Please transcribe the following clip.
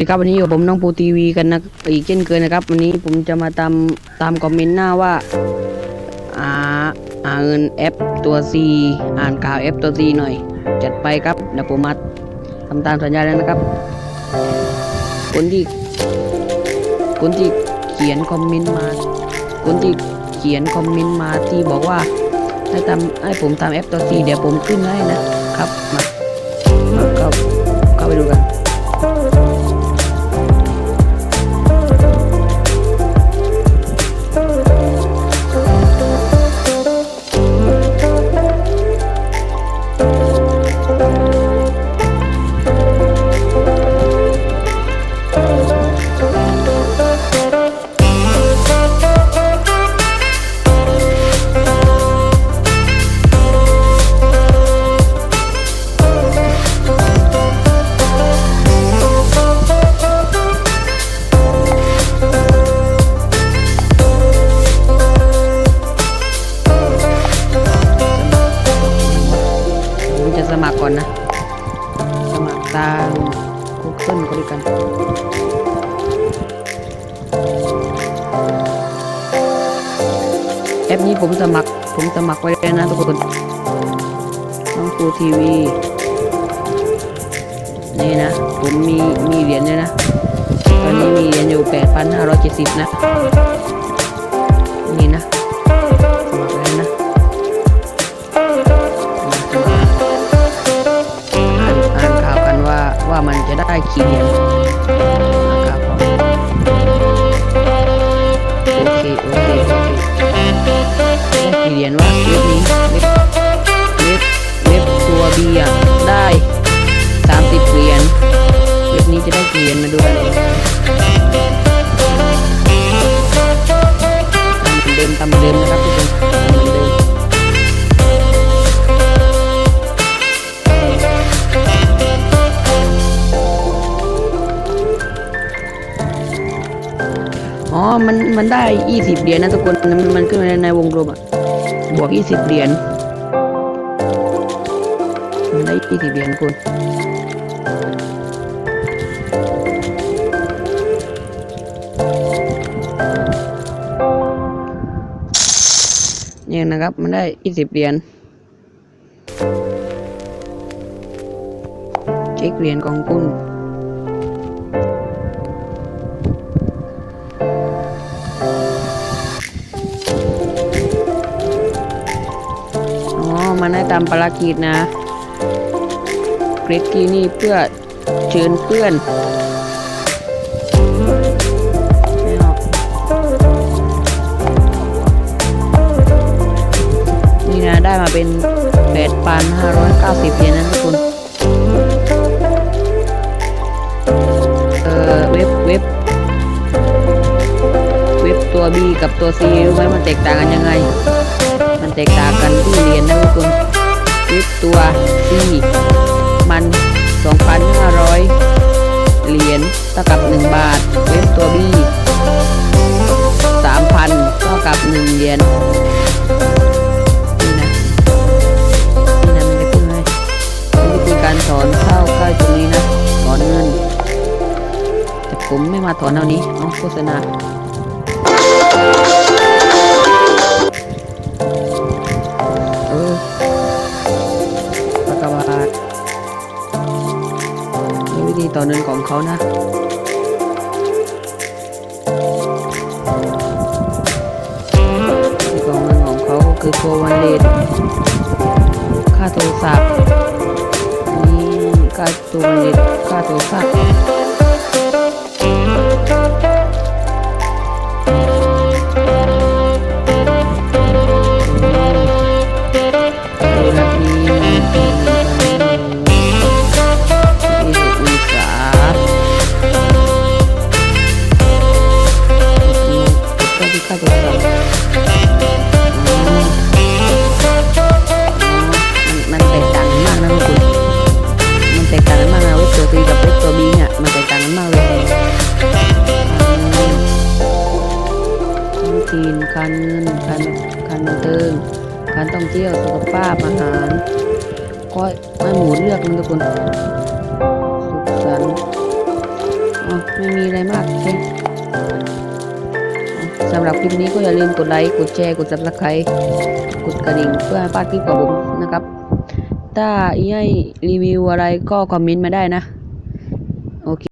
สวัสดีครับวันนี้อยู่กับผมน้องปูทีวีกันนะอีกเช่นเคยนะครับ วันนี้ผมจะมาตามตามคอมเมนต์หน้าว่าอ่าอ่าเงินแอปตัว C อ่านข่าวแอปตัว C หน่อย จัดไปครับเดี๋ยวผมมาทำตามสัญญาแล้วนะครับ คนที่คนที่เขียนคอมเมนต์มา คนที่เขียนคอมเมนต์มาที่บอกว่าให้ทำให้ผมทำแอปตัว C เดี๋ยวผมขึ้นให้นะครับมา ก่อนนะ สมัครตาม Google ก็ดีกันแอปนี้ผมสมัคร ผมสมัครไว้แล้วนะทุกคนน้องปูทีวี นี่นะ ผมมี มีเหรียญด้วยนะ ตอนนี้มีเหรียญอยู่ 8,570 นะ นี่นะ สมัครแล้วนะ มันจะได้กี่เหรียญอ่นข่าวก่อนโอเคโอเคโอเคได้กี่เหรียญวะเว็บนี้เว็บเว็บเว็บตัวบีอะได้สามสิบเหรียญเว็บนี้จะได้กี่เหรียญมาดูกันตามเหมือนเดิมตามเดิมนะครับทุกคน อ๋อ มัน มันได้ยี่สิบเหรียญนะทุกคน มันมันขึ้นมาในวงกลมอะ บวกยี่สิบเหรียญ มันได้ยี่สิบเหรียญคุณเนี่ยนะครับ มันได้ยี่สิบเหรียญเช็คเหรียญของคุณ ได้ตามภารกิจนะ เกรดกีนี่เพื่อเชิญเพื่อนนี่นะได้มาเป็น 8,590เยนนะทุกคนเอ่อเว็บเว็บเว็บตัว B กับตัว C รู้ไหมมันแตกต่างกันยังไง มันแตกต่างกันที่เหรียญนะทุกคนเว็บตัว C มัน 2,500 เหรียญเท่ากับ 1 บาท เว็บตัว B 3,000 เท่ากับ 1 เหรียญนี่นะนี่นะมันจะขึ้นให้วิธีการถอนเข้าใกล้ตรงนี้นะถอนเงิน แต่ผมไม่มาถอนเอานี้เอาโฆษณา นี่ต่อเงินของเขานะที่กอเงินของเขาก็คือโปรวันเลตค่าโทรศัพท์นี่ค่าตัววันเลทค่าโทรศัพท์ ท้องถิ่นการเงินการการบันเทิงการท่องเที่ยวสุขภาพอาหารก็ไม่หมูเลือกนะทุกคน สุขสันต์อ๋อไม่มีอะไรมากโอเคสำหรับคลิปนี้ก็อย่าลืมกดไลค์ กดแชร์ กด subscribe กดกระดิ่งเพื่อให้พลาดคลิปของผมนะครับ ถ้าอยากรีวิวอะไรก็คอมเมนต์มาได้นะ